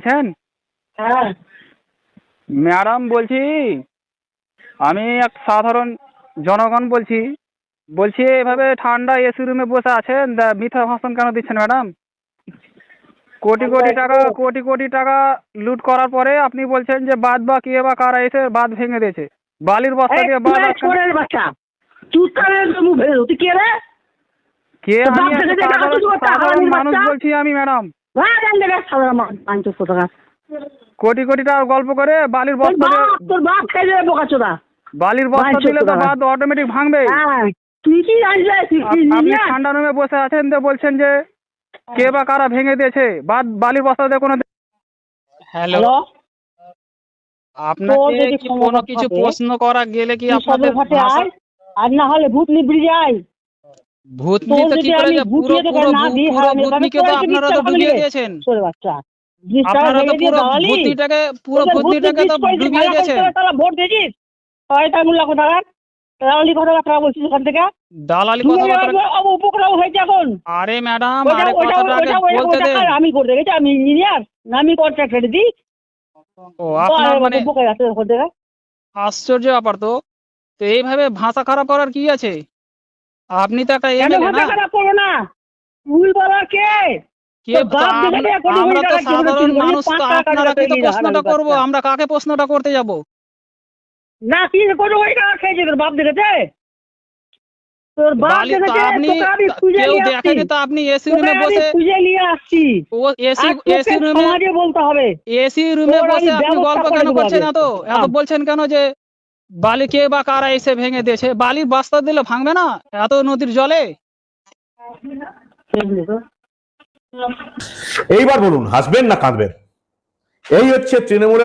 বলছেন? হ্যাঁ। ম্যাডাম বলছি আমি এক সাধারণ জনগণ বলছি বলছি এভাবে ঠান্ডা এসি রুমে বসে আছেন মিথ্যা ভাষণ কেন দিচ্ছেন ম্যাডাম? কোটি কোটি টাকা কোটি কোটি টাকা লুট করার পরে আপনি বলছেন যে বাদ বা কে বা কারা এসে বাদ ভেঙে দিয়েছে। বালির বস্তা দিয়ে বাদ বাচ্চা। তুই কে রে? কে আমি মানুষ বলছি আমি ম্যাডাম। কোটি কোটি টাকা গল্প করে বালির বস্তা তোর বাপ খেয়ে যাবে বোকা বালির বস্তা দিলে তো বাদ অটোমেটিক ভাঙবে হ্যাঁ তুই কি আপনি ঠান্ডা রুমে বসে আছেন তো বলছেন যে কে বা কারা ভেঙে দিয়েছে? বাদ বালির বস্তা দিয়ে কোনো হ্যালো। আপনাকে কোনো কিছু প্রশ্ন করা গেলে কি আপনাদের আর না হলে ভূত নিবড়ি যায় ভূতনি তো কি করে আমি যে পুরো পুরো পুরো ভূতনিকে তো আপনারা তো ডুবিয়ে দিয়েছেন ছোট বাচ্চা বিশ টাকা আপনারা তো পুরো ভূতনিটাকে পুরো ভূতনিটাকে তো ডুবিয়ে দিয়েছেন। করতে ভোট দিয়েছিস? ছয়টা মূল্য কোথাকার দালালি কথা বলছিস ওখান থেকে? দালালি কথাবার্তা এবার হয়েছে এখন। আরে ম্যাডাম আরে কথাটা আগে বলতে আমি করতে গেছি আমি ইঞ্জিনিয়ার আমি কন্ট্রাক্টর দিই ও আপনার মানে আশ্চর্য ব্যাপার তো। তো এইভাবে ভাষা খারাপ করার কি আছে? আপনি তো একটা কেন এমএলএ না? খারাপ করো না? ভুল বলার কে? তা আমরা তো সাধারণ মানুষ তো আপনারা কি তো প্রশ্নটা করব? আমরা কাকে প্রশ্নটা করতে যাব? না কি কোটি কোটি টাকা খেয়েছে তোর বাপ দেখেছে তোর বাপ দেখেছে আপনি কেউ দেখেনি তো আপনি এসি রুমে বসে খুঁজে নিয়ে আসছি। ও এসি এসি রুমে সমাজে বলতে হবে। এসি রুমে তোর বসে আপনি গল্প কেন করছেন আগে। এত? এত হ্যাঁ। বলছেন কেন যে বালি কে বা কারা এসে ভেঙে দিয়েছে? বালির বাস্তা দিলে ভাঙবে না? এত নদীর জলে? এইবার বলুন, হাসবেন না কাঁদবেন? এই হচ্ছে তৃণমূলের